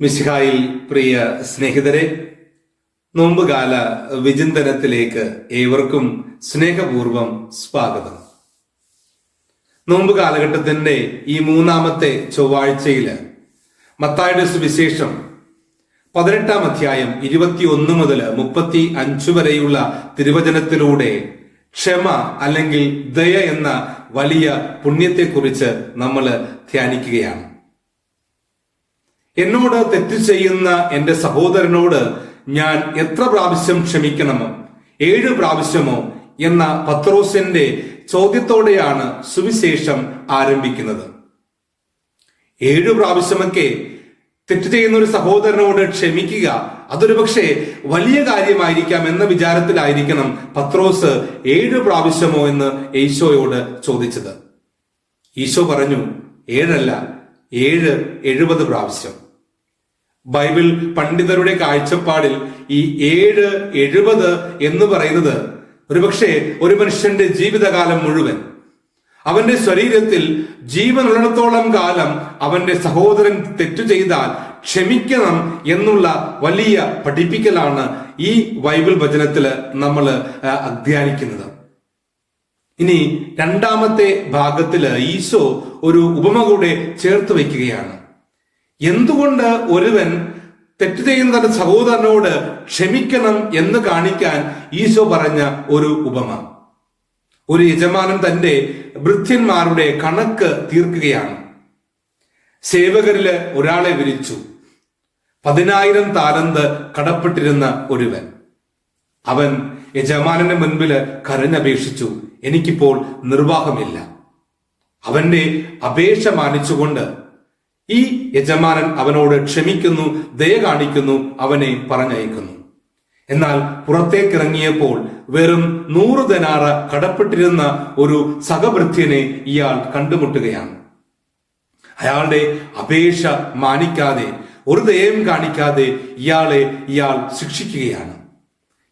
മിശിഹായിൽ പ്രിയ സ്നേഹിതരെ നോമ്പുകാല വിചിന്തനത്തിലേക്ക് ഏവർക്കും സ്നേഹപൂർവം സ്വാഗതം. നോമ്പ് കാലഘട്ടത്തിന്റെ ഈ മൂന്നാമത്തെ ചൊവ്വാഴ്ചയിൽ മത്തായുടെ സുവിശേഷം പതിനെട്ടാം അധ്യായം ഇരുപത്തിയൊന്ന് മുതൽ മുപ്പത്തി അഞ്ച് വരെയുള്ള തിരുവചനത്തിലൂടെ ക്ഷമ അല്ലെങ്കിൽ ദയ എന്ന വലിയ പുണ്യത്തെക്കുറിച്ച് നമ്മൾ ധ്യാനിക്കുകയാണ്. എന്നോട് തെറ്റ് ചെയ്യുന്ന എന്റെ സഹോദരനോട് ഞാൻ എത്ര പ്രാവശ്യം ക്ഷമിക്കണമോ? ഏഴ് പ്രാവശ്യമോ? എന്ന പത്രോസിന്റെ ചോദ്യത്തോടെയാണ് സുവിശേഷം ആരംഭിക്കുന്നത്. ഏഴ് പ്രാവശ്യമൊക്കെ തെറ്റ് ചെയ്യുന്ന ഒരു സഹോദരനോട് ക്ഷമിക്കുക അതൊരു പക്ഷേ വലിയ കാര്യമായിരിക്കാം എന്ന വിചാരത്തിലായിരിക്കണം പത്രോസ് ഏഴ് പ്രാവശ്യമോ എന്ന് ഈശോയോട് ചോദിച്ചത്. ഈശോ പറഞ്ഞു ഏഴല്ല ഏഴ് എഴുപത് പ്രാവശ്യം. ബൈബിൾ പണ്ഡിതരുടെ കാഴ്ചപ്പാടിൽ ഈ ഏഴ് എഴുപത് എന്ന് പറയുന്നത് ഒരുപക്ഷെ ഒരു മനുഷ്യന്റെ ജീവിതകാലം മുഴുവൻ. അവന്റെ ശരീരത്തിൽ ജീവനുള്ളിടത്തോളം കാലം അവന്റെ സഹോദരൻ തെറ്റു ചെയ്താൽ ക്ഷമിക്കണം എന്നുള്ള വലിയ പഠിപ്പിക്കലാണ് ഈ ബൈബിൾ വചനത്തിൽ നമ്മൾ അധ്യാനിക്കുന്നത്. ഇനി രണ്ടാമത്തെ ഭാഗത്തിൽ ഈശോ ഒരു ഉപമ കൂടെ ചേർത്ത് വയ്ക്കുകയാണ്. എന്തുകൊണ്ട് ഒരുവൻ തെറ്റ് ചെയ്യുന്ന തന്റെ സഹോദരനോട് ക്ഷമിക്കണം എന്ന് കാണിക്കാൻ ഈശോ പറഞ്ഞ ഒരു ഉപമ. ഒരു യജമാനൻ തന്റെ ഭൃത്യന്മാരുടെ കണക്ക് തീർക്കുകയാണ്. സേവകരിൽ ഒരാളെ വിരിച്ചു. പതിനായിരം താലന്ത് കടപ്പെട്ടിരുന്ന ഒരുവൻ. അവൻ യജമാനന്റെ മുൻപിൽ കരഞ്ഞപേക്ഷിച്ചു. എനിക്കിപ്പോൾ നിർവാഹമില്ല. അവന്റെ അപേക്ഷ മാനിച്ചുകൊണ്ട് ഈ യജമാനൻ അവനോട് ക്ഷമിക്കുന്നു ദയ കാണിക്കുന്നു അവനെ പറഞ്ഞയക്കുന്നു. എന്നാൽ പുറത്തേക്കിറങ്ങിയപ്പോൾ വെറും നൂറ് ധനാറ കടപ്പെട്ടിരുന്ന ഒരു സഹഭൃത്യനെ ഇയാൾ കണ്ടുമുട്ടുകയാണ്. അയാളുടെ അപേക്ഷ മാനിക്കാതെ ഒരു ദയം കാണിക്കാതെ ഇയാളെ ഇയാൾ ശിക്ഷിക്കുകയാണ്.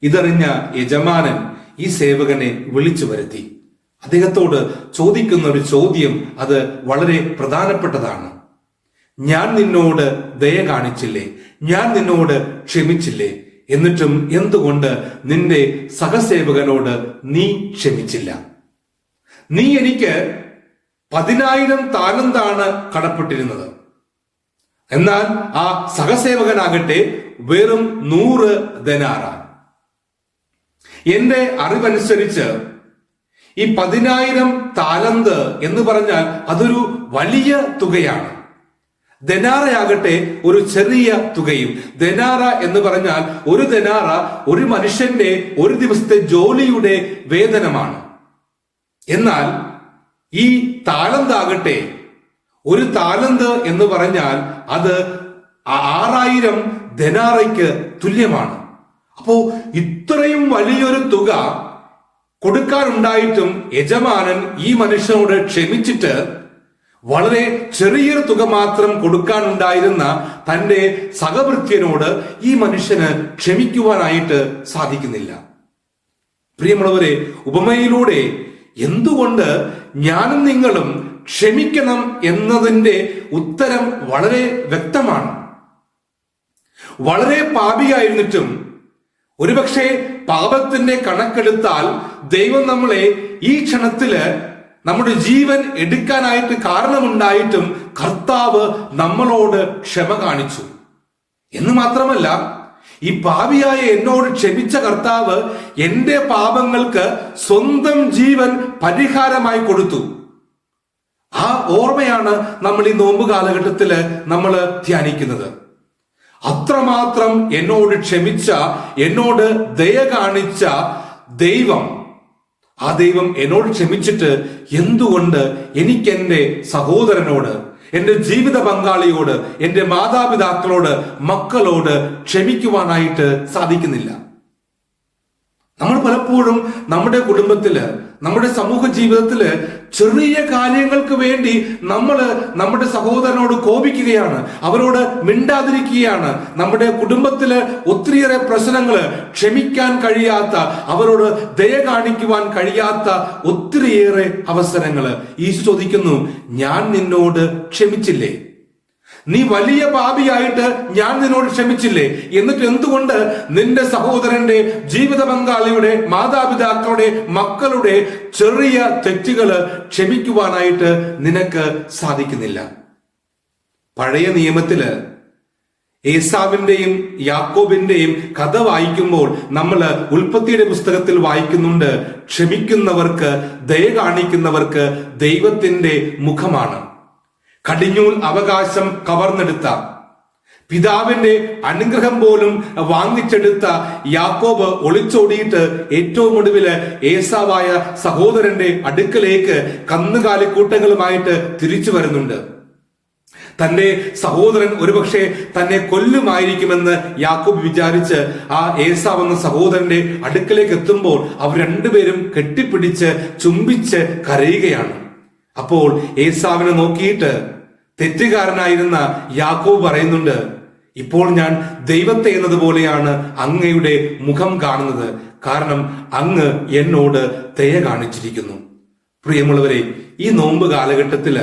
ഇതറിഞ്ഞ യജമാനൻ ഈ സേവകനെ വിളിച്ചു വരുത്തി. അദ്ദേഹത്തോട് ചോദിക്കുന്ന ഒരു ചോദ്യം അത് വളരെ പ്രധാനപ്പെട്ടതാണ്. ഞാൻ നിന്നോട് ദയ കാണിച്ചില്ലേ? ഞാൻ നിന്നോട് ക്ഷമിച്ചില്ലേ? എന്നിട്ടും എന്തുകൊണ്ട് നിന്റെ സഹസേവകനോട് നീ ക്ഷമിച്ചില്ല? നീ എനിക്ക് പതിനായിരം താലന്താണ് കടപ്പെട്ടിരുന്നത്. എന്നാൽ ആ സഹസേവകനാകട്ടെ വെറും നൂറ് ധനാറാണ് എന്റെ അറിവനുസരിച്ച് ഈ പതിനായിരം താലന്ത് എന്ന് പറഞ്ഞാൽ അതൊരു വലിയ തുകയാണ്. ദനാറയാകട്ടെ ഒരു ചെറിയ തുകയും. ദനാറ എന്ന് പറഞ്ഞാൽ ഒരു ദനാറ ഒരു മനുഷ്യന്റെ ഒരു ദിവസത്തെ ജോലിയുടെ വേതനമാണ്. എന്നാൽ ഈ താലന്താകട്ടെ ഒരു താലന്ത് എന്ന് പറഞ്ഞാൽ അത് ആറായിരം ധനാറയ്ക്ക് തുല്യമാണ്. അപ്പോ ഇത്രയും വലിയൊരു തുക കൊടുക്കാനുണ്ടായിട്ടും യജമാനൻ ഈ മനുഷ്യനോട് ക്ഷമിച്ചിട്ട് വളരെ ചെറിയൊരു തുക മാത്രം കൊടുക്കാനുണ്ടായിരുന്ന തന്റെ സഹവൃത്യനോട് ഈ മനുഷ്യന് ക്ഷമിക്കുവാനായിട്ട് സാധിക്കുന്നില്ല. പ്രിയമുള്ളവരെ ഉപമയിലൂടെ എന്തുകൊണ്ട് ഞാനും നിങ്ങളും ക്ഷമിക്കണം എന്നതിന്റെ ഉത്തരം വളരെ വ്യക്തമാണ്. വളരെ പാപിയായിരുന്നിട്ടും ഒരുപക്ഷെ പാപത്തിന്റെ കണക്കെടുത്താൽ ദൈവം നമ്മളെ ഈ ക്ഷണത്തിൽ നമ്മുടെ ജീവൻ എടുക്കാനായിട്ട് കാരണമുണ്ടായിട്ടും കർത്താവ് നമ്മളോട് ക്ഷമ കാണിച്ചു. എന്ന് മാത്രമല്ല ഈ പാപിയായ എന്നോട് ക്ഷമിച്ച കർത്താവ് എന്റെ പാപങ്ങൾക്ക് സ്വന്തം ജീവൻ പരിഹാരമായി കൊടുത്തു. ആ ഓർമ്മയാണ് നമ്മൾ ഈ നോമ്പ് കാലഘട്ടത്തിൽ നമ്മൾ ധ്യാനിക്കുന്നത്. അത്രമാത്രം എന്നോട് ക്ഷമിച്ച എന്നോട് ദയ കാണിച്ച ദൈവം ആ ദൈവം എന്നോട് ക്ഷമിച്ചിട്ട് എന്തുകൊണ്ട് എനിക്ക് എന്റെ സഹോദരനോട് എന്റെ ജീവിത പങ്കാളിയോട് എന്റെ മാതാപിതാക്കളോട് മക്കളോട് ക്ഷമിക്കുവാനായിട്ട് സാധിക്കുന്നില്ല. നമ്മൾ പലപ്പോഴും നമ്മുടെ കുടുംബത്തിൽ നമ്മുടെ സമൂഹ ജീവിതത്തിൽ ചെറിയ കാര്യങ്ങൾക്ക് വേണ്ടി നമ്മൾ നമ്മുടെ സഹോദരനോട് കോപിക്കുകയാണ്. അവരോട് മിണ്ടാതിരിക്കുകയാണ്. നമ്മുടെ കുടുംബത്തിൽ ഒത്തിരിയേറെ പ്രശ്നങ്ങൾ ക്ഷമിക്കാൻ കഴിയാത്ത അവരോട് ദയ കാണിക്കുവാൻ കഴിയാത്ത ഒത്തിരിയേറെ അവസരങ്ങൾ ഈശോ ചോദിക്കുന്നു ഞാൻ നിന്നോട് ക്ഷമിച്ചില്ലേ? നീ വലിയ പാപിയായിട്ട് ഞാൻ നിന്നോട് ക്ഷമിച്ചില്ലേ? എന്നിട്ട് എന്തുകൊണ്ട് നിന്റെ സഹോദരന്റെ ജീവിത പങ്കാളിയുടെ മാതാപിതാക്കളുടെ മക്കളുടെ ചെറിയ തെറ്റുകൾ ക്ഷമിക്കുവാനായിട്ട് നിനക്ക് സാധിക്കുന്നില്ല? പഴയ നിയമത്തിൽ ഏസാവിന്റെയും യാക്കോബിന്റെയും കഥ വായിക്കുമ്പോൾ നമ്മൾ ഉൽപ്പത്തിയുടെ പുസ്തകത്തിൽ വായിക്കുന്നുണ്ട് ക്ഷമിക്കുന്നവർക്ക് ദയ കാണിക്കുന്നവർക്ക് ദൈവത്തിന്റെ മുഖമാണ്. കടിഞ്ഞൂൽ അവകാശം കവർന്നെടുത്ത. പിതാവിന്റെ അനുഗ്രഹം പോലും വാങ്ങിച്ചെടുത്ത യാക്കോബ് ഒളിച്ചോടിയിട്ട് ഏറ്റവും ഒടുവിൽ ഏസാവായ സഹോദരന്റെ അടുക്കലേക്ക് കന്നുകാലിക്കൂട്ടങ്ങളുമായിട്ട് തിരിച്ചു വരുന്നുണ്ട്. തന്റെ സഹോദരൻ ഒരുപക്ഷെ തന്നെ കൊല്ലുമായിരിക്കുമെന്ന് യാക്കോബ് വിചാരിച്ച് ആ ഏസാവ് എന്ന സഹോദരന്റെ അടുക്കലേക്ക് എത്തുമ്പോൾ അവർ രണ്ടുപേരും കെട്ടിപ്പിടിച്ച് ചുംബിച്ച് കരയുകയാണ്. അപ്പോൾ ഏസാവിനെ നോക്കിയിട്ട് തെറ്റുകാരനായിരുന്ന യാക്കോബ് പറയുന്നുണ്ട് ഇപ്പോൾ ഞാൻ ദൈവത്തെ എന്നതുപോലെയാണ് അങ്ങയുടെ മുഖം കാണുന്നത്. കാരണം അങ്ങ് എന്നോട് ദയ കാണിച്ചിരിക്കുന്നു. പ്രിയമുള്ളവരെ ഈ നോമ്പ് കാലഘട്ടത്തിൽ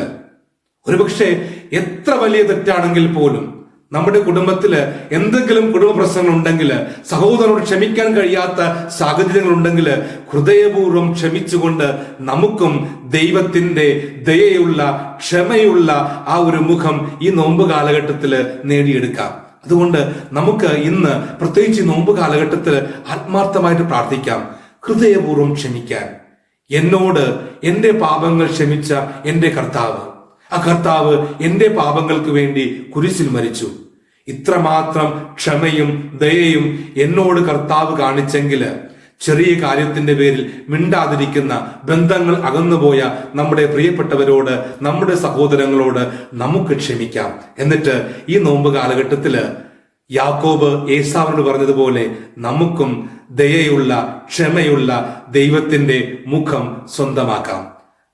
ഒരുപക്ഷെ എത്ര വലിയ തെറ്റാണെങ്കിൽ പോലും നമ്മുടെ കുടുംബത്തിൽ എന്തെങ്കിലും കുടുംബ പ്രശ്നങ്ങൾ ഉണ്ടെങ്കിൽ സഹോദരനോട് ക്ഷമിക്കാൻ കഴിയാത്ത സാഹചര്യങ്ങൾ ഉണ്ടെങ്കിൽ ഹൃദയപൂർവം ക്ഷമിച്ചുകൊണ്ട് നമുക്കും ദൈവത്തിന്റെ ദയയുള്ള ക്ഷമയുള്ള ആ ഒരു മുഖം ഈ നോമ്പ് കാലഘട്ടത്തിൽ നേടിയെടുക്കാം. അതുകൊണ്ട് നമുക്ക് ഇന്ന് പ്രത്യേകിച്ച് നോമ്പ് കാലഘട്ടത്തിൽ ആത്മാർത്ഥമായിട്ട് പ്രാർത്ഥിക്കാം. ഹൃദയപൂർവം ക്ഷമിക്കാൻ. എന്നോട് എന്റെ പാപങ്ങൾ ക്ഷമിച്ച എന്റെ കർത്താവ്. ആ കർത്താവ് എന്റെ പാപങ്ങൾക്ക് വേണ്ടി കുരിശിൽ മരിച്ചു. ഇത്രമാത്രം ക്ഷമയും ദയയും എന്നോട് കർത്താവ് കാണിച്ചെങ്കിൽ ചെറിയ കാര്യത്തിന്റെ പേരിൽ മിണ്ടാതിരിക്കുന്ന ബന്ധങ്ങൾ അകന്നുപോയ നമ്മുടെ പ്രിയപ്പെട്ടവരോട് നമ്മുടെ സഹോദരങ്ങളോട് നമുക്ക് ക്ഷമിക്കാം. എന്നിട്ട് ഈ നോമ്പ് കാലഘട്ടത്തിൽ യാക്കോബ് ഏസാവിനോട് പറഞ്ഞതുപോലെ നമുക്കും ദയയുള്ള ക്ഷമയുള്ള ദൈവത്തിന്റെ മുഖം സ്വന്തമാക്കാം.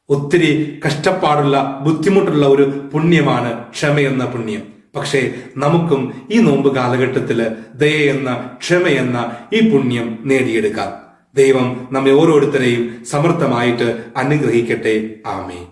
ഒത്തിരി കഷ്ടപ്പാടുള്ള ബുദ്ധിമുട്ടുള്ള ഒരു പുണ്യമാണ് ക്ഷമയെന്ന പുണ്യം. പക്ഷേ നമുക്കും ഈ നോമ്പ് കാലഘട്ടത്തിൽ ദയയെന്ന ക്ഷമയെന്ന ഈ പുണ്യം നേടിയെടുക്കാം. ദൈവം നമ്മെ ഓരോരുത്തരെയും സമർത്ഥമായിട്ട് അനുഗ്രഹിക്കട്ടെ. ആമേ